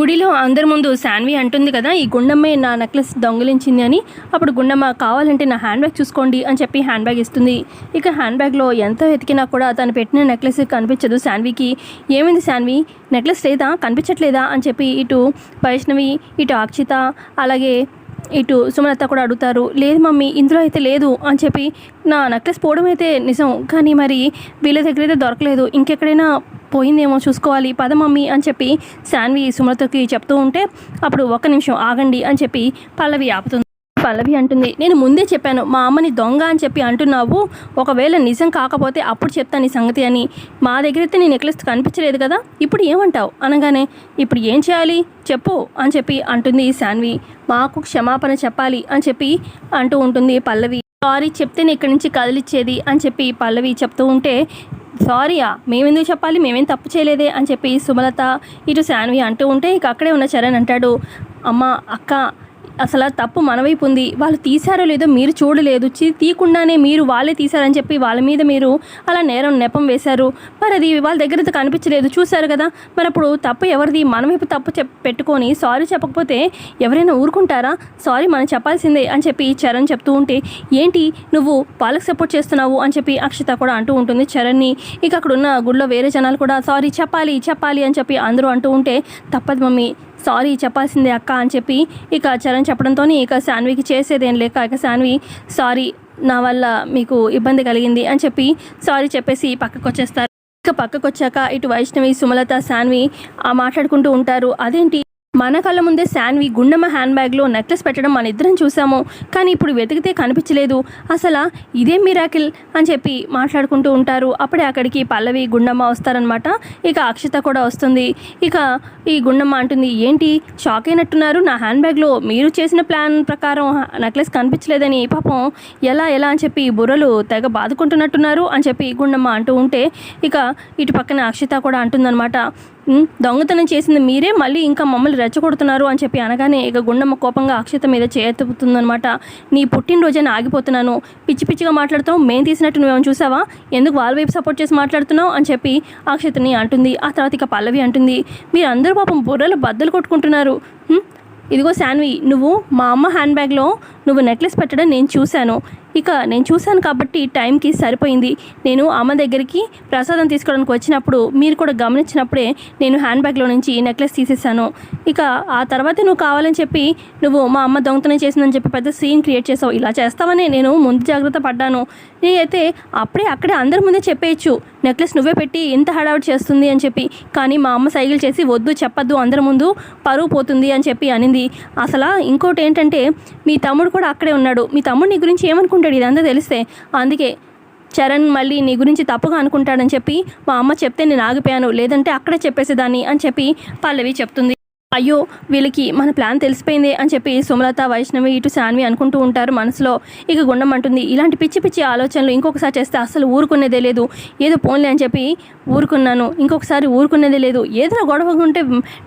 గుడిలో అందరి ముందు శాన్వి అంటుంది కదా ఈ గుండమ్మే నా నెక్లెస్ దొంగిలించింది అని. అప్పుడు గుండమ్మ కావాలంటే నా హ్యాండ్ బ్యాగ్ చూసుకోండి అని చెప్పి హ్యాండ్ బ్యాగ్ ఇస్తుంది. ఇక హ్యాండ్ బ్యాగ్లో ఎంత వెతికినా కూడా తను పెట్టిన నెక్లెస్ కనిపించదు శాన్వికి. ఏమైంది శాన్వి? నెక్లెస్ లేదా? కనిపించట్లేదా? అని చెప్పి ఇటు వైష్ణవి ఇటు అక్షిత అలాగే ఇటు సుమలత కూడా అడుగుతారు. లేదు మమ్మీ ఇందులో అయితే లేదు అని చెప్పి నా నెక్లెస్ పోవడం అయితే నిజం. కానీ మరి వీళ్ళ దగ్గర అయితే దొరకలేదు. ఇంకెక్కడైనా పోయిందేమో చూసుకోవాలి పద మమ్మీ అని చెప్పి శాన్వి సుమలతకి చెప్తూ ఉంటే అప్పుడు ఒక్క నిమిషం ఆగండి అని చెప్పి పల్లవి ఆపుతుంది. పల్లవి అంటుంది నేను ముందే చెప్పాను మా అమ్మని దొంగ అని చెప్పి అంటున్నావు. ఒకవేళ నిజం కాకపోతే అప్పుడు చెప్తాను ఈ సంగతి అని. మా దగ్గర అయితే నీ నెక్లెస్ కనిపించలేదు కదా ఇప్పుడు ఏమంటావు? అనగానే ఇప్పుడు ఏం చేయాలి? చెప్పు అని చెప్పి అంటుంది శాన్వి. మాకు క్షమాపణ చెప్పాలి అని చెప్పి అంటూ ఉంటుంది పల్లవి. సారీ చెప్తేనే ఇక్కడి నుంచి కదిలిచ్చేది అని చెప్పి పల్లవి చెప్తూ ఉంటే సారీయా? మేమెందుకు చెప్పాలి? మేమేం తప్పు చేయలేదే అని చెప్పి సుమలత ఇటు శాన్వి అంటూ ఉంటే ఇక అక్కడే ఉన్న చరణ్ అంటాడు అమ్మ అక్క అసలు తప్పు మన వైపు ఉంది. వాళ్ళు తీశారో లేదో మీరు చూడలేదు. చి- తీయకుండానే మీరు వాళ్ళే తీశారని చెప్పి వాళ్ళ మీద మీరు అలా నేరం నెపం వేశారు. మరి అది వాళ్ళ దగ్గర కనిపించలేదు. చూశారు కదా? మరి అప్పుడు తప్పు ఎవరిది? మన వైపు తప్పు చెప్ పెట్టుకొని సారీ చెప్పకపోతే ఎవరైనా ఊరుకుంటారా? సారీ మనం చెప్పాల్సిందే అని చెప్పి చరణ్ చెప్తూ ఉంటే ఏంటి? నువ్వు వాళ్ళకి సపోర్ట్ చేస్తున్నావు? అని చెప్పి అక్షిత కూడా అంటూ ఉంటుంది చరణ్ని. ఇక అక్కడ ఉన్న గుడిలో వేరే జనాలు కూడా సారీ చెప్పాలి చెప్పాలి అని చెప్పి అందరూ అంటూ ఉంటే తప్పదు మమ్మీ. సారీ చెప్పాల్సిందే అక్క అని చెప్పి ఇక చరణ్ చెప్పడంతో ఇక శాన్వికి చేసేదేం లేక ఇక శాన్వి సారీ నా వల్ల మీకు ఇబ్బంది కలిగింది అని చెప్పి సారీ చెప్పేసి పక్కకు వచ్చేస్తారు ఇక పక్కకు వచ్చాక ఇటు వైష్ణవి సుమలత శాన్వి మాట్లాడుకుంటూ ఉంటారు. అదేంటి? మన కళ్ళ ముందే శాన్వి గుండమ్మ హ్యాండ్ బ్యాగ్లో నెక్లెస్ పెట్టడం మన ఇద్దరం చూసాము. కానీ ఇప్పుడు వెతికితే కనిపించలేదు. అసలు ఇదేం మిరాకిల్ అని చెప్పి మాట్లాడుకుంటూ ఉంటారు. అప్పుడే అక్కడికి పల్లవి గుండమ్మ వస్తారనమాట ఇక అక్షిత కూడా వస్తుంది. ఇక ఈ గుండమ్మ అంటుంది ఏంటి? షాక్ అయినట్టున్నారు. నా హ్యాండ్ బ్యాగ్లో మీరు చేసిన ప్లాన్ ప్రకారం నెక్లెస్ కనిపించలేదని పాపం ఎలా ఎలా అని చెప్పి బుర్రలు తెగ బాదుకుంటున్నట్టున్నారు అని చెప్పి గుండమ్మ అంటూ ఉంటే ఇక ఇటు పక్కన అక్షిత కూడా అంటుందన్నమాట. దొంగతనం చేసింది మీరే మళ్ళీ ఇంకా మమ్మల్ని రెచ్చగొడుతున్నారు అని చెప్పి అనగానే ఇక గుండమ్మ కోపంగా అక్షత మీద చేతుపుతుందనమాట నీ పుట్టినరోజని ఆగిపోతున్నాను. పిచ్చి పిచ్చిగా మాట్లాడుతావు మేము తీసినట్టు నువ్వేమో చూసావా? ఎందుకు వాళ్ళ వైపు సపోర్ట్ చేసి మాట్లాడుతున్నావు అని చెప్పి అక్షతని అంటుంది. ఆ తర్వాత ఇక పల్లవి అంటుంది. మీరు అందరూ పాపం బుర్రలు బద్దలు కొట్టుకుంటున్నారు. ఇదిగో శాన్వి నువ్వు మా అమ్మ హ్యాండ్ బ్యాగ్లో నువ్వు నెక్లెస్ పెట్టడం నేను చూశాను. ఇక నేను చూశాను కాబట్టి టైంకి సరిపోయింది. నేను అమ్మ దగ్గరికి ప్రసాదం తీసుకోవడానికి వచ్చినప్పుడు మీరు కూడా గమనించినప్పుడే నేను హ్యాండ్ బ్యాగ్లో నుంచి నెక్లెస్ తీసేసాను ఇక ఆ తర్వాత నువ్వు కావాలని చెప్పి నువ్వు మా అమ్మ దొంగతనం చేసిందని చెప్పి పెద్ద సీన్ క్రియేట్ చేసావు. ఇలా చేస్తావని నేను ముందు జాగ్రత్త పడ్డాను. నేనైతే అప్పుడే అక్కడే అందరి ముందే చెప్పేయచ్చు నెక్లెస్ నువ్వే పెట్టి ఇంత హడావుడి చేస్తుంది అని చెప్పి. కానీ మా అమ్మ సైకిల్ చేసి వద్దు చెప్పద్దు అందరి ముందు పరువు పోతుంది అని చెప్పి అనింది. అసలు ఇంకోటి ఏంటంటే మీ తమ్ముడు కూడా అక్కడే ఉన్నాడు. మీ తమ్ముడు నీ గురించి ఏమనుకుంటాడు? ఇదంతా తెలిస్తే. అందుకే చరణ్ మళ్ళీ నీ గురించి తప్పుగా అనుకుంటాడని చెప్పి మా అమ్మ చెప్తే నేను ఆగిపోయాను. లేదంటే అక్కడే చెప్పేసేదాన్ని అని చెప్పి పల్లవి చెప్తుంది. అయ్యో వీళ్ళకి మన ప్లాన్ తెలిసిపోయింది అని చెప్పి సుమలత వైష్ణవి ఇటు శాన్వి అనుకుంటూ ఉంటారు మనసులో. ఇక గుండం అంటుంది ఇలాంటి పిచ్చి పిచ్చి ఆలోచనలు ఇంకొకసారి చేస్తే అసలు ఊరుకునేదే లేదు. ఏదో పోన్లే అని చెప్పి ఊరుకున్నాను. ఇంకొకసారి ఊరుకునేదే లేదు. ఏదైనా గొడవ ఉంటే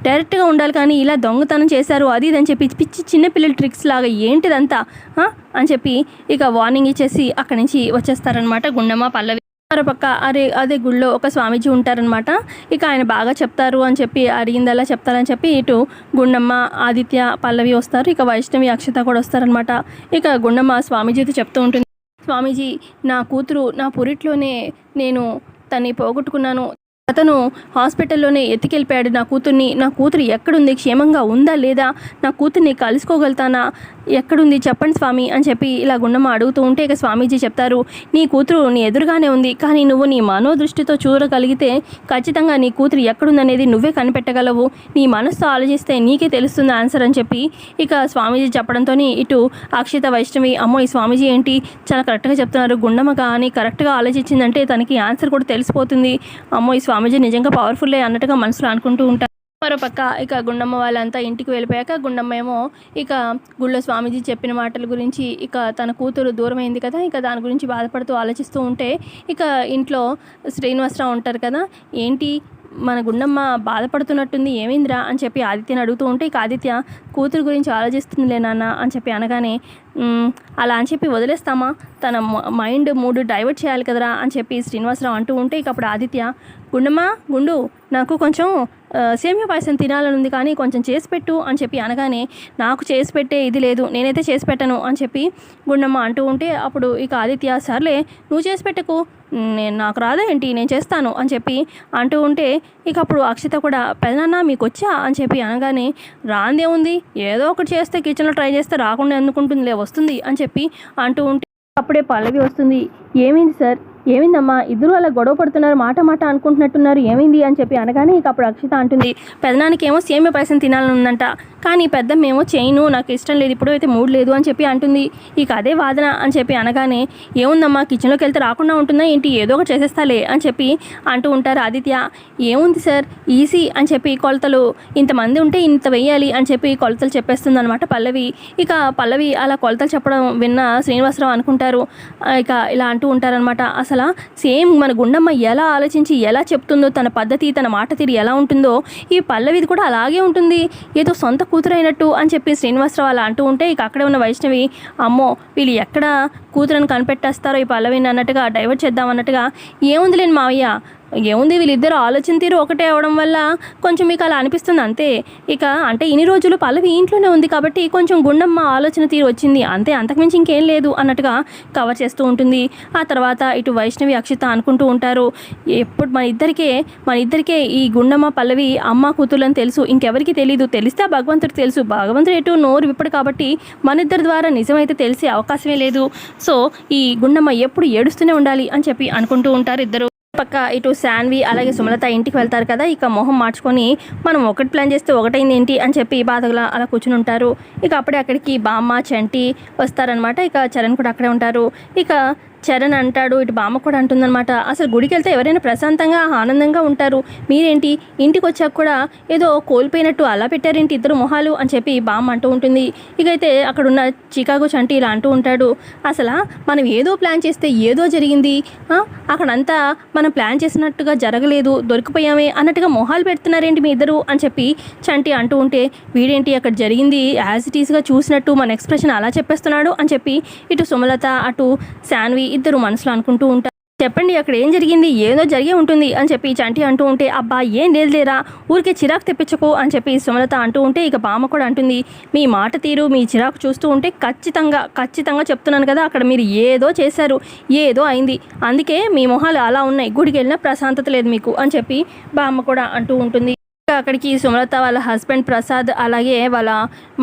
డైరెక్ట్గా ఉండాలి కానీ ఇలా దొంగతనం చేశారు. అది ఇది అని చెప్పి పిచ్చి చిన్నపిల్లల ట్రిక్స్ లాగా ఏంటిదంతా అని చెప్పి ఇక వార్నింగ్ ఇచ్చేసి అక్కడి నుంచి వచ్చేస్తారనమాట గుండమ్మ పల్లవి. మరోపక్క అరే అదే గుళ్ళో ఒక స్వామీజీ ఉంటారనమాట ఇక ఆయన బాగా చెప్తారు అని చెప్పి అడిగిందలా చెప్తారని చెప్పి ఇటు గుండమ్మ ఆదిత్య పల్లవి వస్తారు. ఇక వైష్ణవి అక్షత కూడా వస్తారనమాట ఇక గుండమ్మ స్వామీజీతో చెప్తూ ఉంటుంది. స్వామీజీ నా కూతురు నా పురిట్లోనే నేను తన్ని పోగొట్టుకున్నాను. అతను హాస్పిటల్లోనే ఎత్తికెళ్ళిపోయాడు. నా కూతుర్ని నా కూతురు ఎక్కడుంది? క్షేమంగా ఉందా లేదా? నా కూతుర్ని కలుసుకోగలుగుతానా? ఎక్కడుంది? చెప్పండి స్వామి అని చెప్పి ఇలా గుండమ్మ అడుగుతూ ఉంటే ఇక స్వామీజీ చెప్తారు నీ కూతురు నీ ఎదురుగానే ఉంది కానీ నువ్వు నీ మనోదృష్టితో చూడగలిగితే ఖచ్చితంగా నీ కూతురు ఎక్కడుందనేది నువ్వే కనిపెట్టగలవు. నీ మనస్సు ఆలోచిస్తే నీకే తెలుస్తుంది? ఆన్సర్ అని చెప్పి ఇక స్వామీజీ చెప్పడంతో ఇటు అక్షిత వైష్ణవి అమ్మో ఈ స్వామీజీ ఏంటి? చాలా కరెక్ట్గా చెప్తున్నారు. గుండమ్మ కానీ కరెక్ట్గా ఆలోచించిందంటే తనకి ఆన్సర్ కూడా తెలిసిపోతుంది. అమ్మో ఈ స్వామీజీ నిజంగా పవర్ఫుల్లే అన్నట్టుగా మనసులో అనుకుంటూ ఉంటారు. మరోపక్క ఇక గుండమ్మ వాళ్ళంతా ఇంటికి వెళ్ళిపోయాక గుండమ్మ ఏమో ఇక గుళ్ళో స్వామీజీ చెప్పిన మాటల గురించి ఇక తన కూతురు దూరమైంది కదా ఇక దాని గురించి బాధపడుతూ ఆలోచిస్తూ ఉంటే ఇక ఇంట్లో శ్రీనివాసరావు ఉంటారు కదా ఏంటి మన గుండమ్మ బాధపడుతున్నట్టుంది ఏమైందిరా అని చెప్పి ఆదిత్యని అడుగుతూ ఉంటే ఇక ఆదిత్య కూతురు గురించి ఆలోచిస్తుందిలే నాన్న అని చెప్పి అనగానే అలా అని చెప్పి వదిలేస్తామా? తన మైండ్ మూడు డైవర్ట్ చేయాలి కదరా అని చెప్పి శ్రీనివాసరావు అంటూ ఉంటే ఇక అప్పుడు ఆదిత్య గుండమ్మ గుండు నాకు కొంచెం ఆ, సేమియా పాయసం తినాలని ఉంది కానీ కొంచెం చేసి పెట్టు అని చెప్పి అనగానే నాకు చేసి పెట్టే ఇది లేదు నేనైతే చేసి పెట్టను అని చెప్పి గుండమ్మ అంటూ ఉంటే అప్పుడు ఇక ఆదిత్య సర్లే నువ్వు చేసి పెట్టకు నేను నాకు రాదా ఏంటి నేను చేస్తాను అని చెప్పి అంటూ ఉంటే ఇక అప్పుడు అక్షిత కూడా పెదనాన్న మీకు వచ్చా అని చెప్పి అనగానే రాందే ఉంది ఏదో ఒకటి చేస్తే కిచెన్లో ట్రై చేస్తే రాకుండా ఎందుకుంటుందిలే వస్తుంది అని చెప్పి అంటూ ఉంటే అప్పుడే పల్లవి వస్తుంది. ఏమైంది సార్? ఏమైందమ్మా? ఇద్దరు అలా గొడవ పడుతున్నారు మాట మాట అనుకుంటున్నట్టున్నారు ఏమైంది అని చెప్పి అనగానే ఇక అప్పుడు అక్షిత అంటుంది పెదనానికేమో ఏమో పాయసం తినాలని ఉందంట కానీ పెద్దమ్మేమో చేయను నాకు ఇష్టం లేదు ఇప్పుడు అయితే మూడు లేదు అని చెప్పి అంటుంది. ఇక అదే వాదన అని చెప్పి అనగానే ఏముందమ్మా కిచెన్లోకి వెళ్తే రాకుండా ఉంటుందా ఏంటి? ఏదో ఒకటి చేసేస్తాలే అని చెప్పి అంటూ ఉంటారు ఆదిత్య. ఏముంది సార్? ఈజీ అని చెప్పి కొలతలు ఇంతమంది ఉంటే ఇంత వెయ్యాలి అని చెప్పి కొలతలు చెప్పేస్తుంది అనమాట పల్లవి. ఇక పల్లవి అలా కొలతలు చెప్పడం విన్న శ్రీనివాసరావు అనుకుంటారు. ఇక ఇలా అంటూ ఉంటారనమాట అసలు సేమ్ మన గుండమ్మ ఎలా ఆలోచించి ఎలా చెప్తుందో తన పద్ధతి తన మాట తీరు ఎలా ఉంటుందో ఈ పల్లవిది కూడా అలాగే ఉంటుంది. ఏదో సొంత కూతురు అయినట్టు అని చెప్పి శ్రీనివాసరావు అలా అంటూ ఉంటే ఇక అక్కడే ఉన్న వైష్ణవి అమ్మో వీళ్ళు ఎక్కడ కూతురని కనిపెట్టేస్తారో ఈ పల్లవిని అన్నట్టుగా డైవర్ట్ చేద్దాం అన్నట్టుగా ఏముందిలేని మావయ్య? ఏముంది వీళ్ళిద్దరు ఆలోచన తీరు ఒకటే అవడం వల్ల కొంచెం మీకు అలా అనిపిస్తుంది అంతే. ఇక అంటే ఇన్ని రోజులు పల్లవి ఇంట్లోనే ఉంది కాబట్టి కొంచెం గుండమ్మ ఆలోచన తీరు వచ్చింది. అంతే అంతకుమించి ఇంకేం లేదు అన్నట్టుగా కవర్ చేస్తూ ఉంటుంది. ఆ తర్వాత ఇటు వైష్ణవి అక్షిత అనుకుంటూ ఉంటారు. ఎప్పుడు మన ఇద్దరికే మన ఇద్దరికే ఈ గుండమ్మ పల్లవి అమ్మ కూతుర్లని తెలుసు. ఇంకెవరికి తెలియదు తెలిస్తే భగవంతుడు తెలుసు. భగవంతుడు ఎటు నోరు విప్పడు కాబట్టి మన ఇద్దరి ద్వారా నిజమైతే తెలిసే అవకాశమే లేదు. సో ఈ గుండమ్మ ఎప్పుడు ఏడుస్తూనే ఉండాలి అని చెప్పి అనుకుంటూ ఉంటారు ఇద్దరు. పక్క ఇటు శాన్వి అలాగే సుమలత ఇంటికి వెళ్తారు కదా ఇక మొహం మార్చుకొని మనం ఒకటి ప్లాన్ చేస్తే ఒకటైంది ఏంటి అని చెప్పి బాధగా అలా కూర్చుని ఉంటారు. ఇక అప్పుడే అక్కడికి బామ్మ చంటి వస్తారనమాట ఇక చరణ్ కూడా అక్కడే ఉంటారు. ఇక చరణ్ అంటాడు ఇటు బామ్మ కూడా అంటుందన్నమాట. అసలు గుడికి వెళ్తే ఎవరైనా ప్రశాంతంగా ఆనందంగా ఉంటారు. మీరేంటి? ఇంటికి వచ్చాక కూడా ఏదో కోల్పోయినట్టు అలా పెట్టారేంటి ఇద్దరు మొహాలు అని చెప్పి బామ్మ అంటూ ఉంటుంది. ఇకైతే అక్కడున్న చికాగో చంటి ఇలా అంటూ ఉంటాడు. అసలు మనం ఏదో ప్లాన్ చేస్తే ఏదో జరిగింది. అక్కడంతా మనం ప్లాన్ చేసినట్టుగా జరగలేదు దొరికిపోయామే అన్నట్టుగా మొహాలు పెడుతున్నారేంటి మీ ఇద్దరు అని చెప్పి చంటి అంటూ ఉంటే వీడేంటి అక్కడ జరిగింది? యాజ్ ఇట్ ఈస్గా చూసినట్టు మన ఎక్స్ప్రెషన్ అలా చెప్పేస్తున్నాడు అని చెప్పి ఇటు సుమలత అటు శాన్వి ఇద్దరు మనసులో అనుకుంటూ ఉంటారు. చెప్పండి అక్కడ ఏం జరిగింది? ఏదో జరిగే ఉంటుంది అని చెప్పి చంటి అంటూ ఉంటే అబ్బా ఏం లేదు లేరా ఊరికే చిరాకు తెప్పించకు అని చెప్పి సుమలత అంటూ ఉంటే ఇక బామ్మ కూడా అంటుంది మీ మాట తీరు మీ చిరాకు చూస్తూ ఉంటే ఖచ్చితంగా ఖచ్చితంగా చెప్తున్నాను కదా అక్కడ మీరు ఏదో చేశారు ఏదో అయింది. అందుకే మీ మొహాలు అలా ఉన్నాయి గుడికి వెళ్ళినా ప్రశాంతత లేదు మీకు అని చెప్పి బామ్మ కూడా అంటూ ఉంటుంది. అక్కడికి సుమలత వాళ్ళ హస్బెండ్ ప్రసాద్ అలాగే వాళ్ళ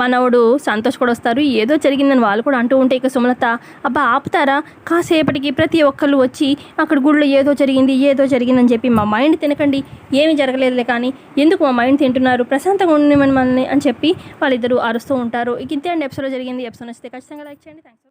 మనవడు సంతోష్ కూడా వస్తారు. ఏదో జరిగిందని వాళ్ళు కూడా అంటూ ఉంటే ఇక సుమలత అబ్బా ఆపుతారా? కాసేపటికి ప్రతి ఒక్కళ్ళు వచ్చి అక్కడ గుళ్ళో ఏదో జరిగింది ఏదో జరిగిందని చెప్పి మా మైండ్ తినకండి. ఏమీ జరగలేదులే కానీ ఎందుకు మా మైండ్ తింటున్నారు? ప్రశాంతంగా ఉండి మనల్ని అని చెప్పి వాళ్ళిద్దరూ అరుస్తూ ఉంటారు. ఇక ఇంతే అండి ఎపిసోడ్లో జరిగింది. ఎపిసోడ్ వస్తే ఖచ్చితంగా లైక్ చేయండి. థ్యాంక్స్